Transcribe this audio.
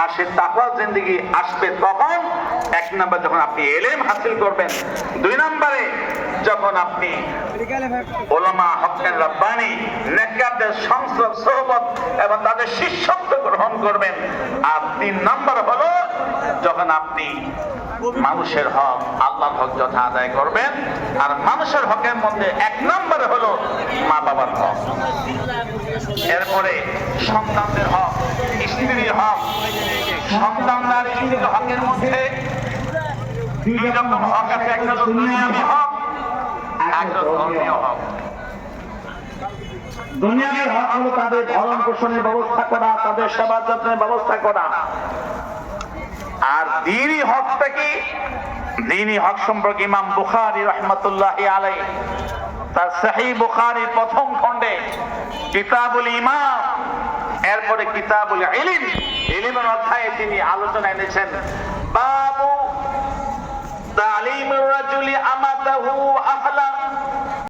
আর সে তাকওয়া জিন্দগি আসবে তখন এক নম্বর যখন আপনি এলেম হাসিল করবেন, দুই নম্বরে যখন আপনি ওলামা হকের রব্বানি, নেককারদের সংস্রব সোহবত এবং তাদের শিষ্যত্ব গ্রহণ করবেন। আর তিন নম্বর হলো যখন আপনি মানুষের হক আল্লাহর হক যথা আদায় করবেন, আর মানুষের হকের মধ্যে এক নম্বরে হলো মা বাবার হক। এরপরে সন্তানদের হক হক হলো তাদের ভরণ পোষণের ব্যবস্থা করা, তাদের সেবা যত্নের ব্যবস্থা করা। আর দিনই হকটা কি? দিনই হক সম্পর্কে ইমাম বুখারি রহমতুল্লাহ আলাই তার সাহি বুখারি প্রথম খণ্ডে ইমাম, এরপরে কিতাবুল ইলিম তিনি আলোচনা এনেছেন বাবু তালিমুর রাজুলি আমাতাহু আহলা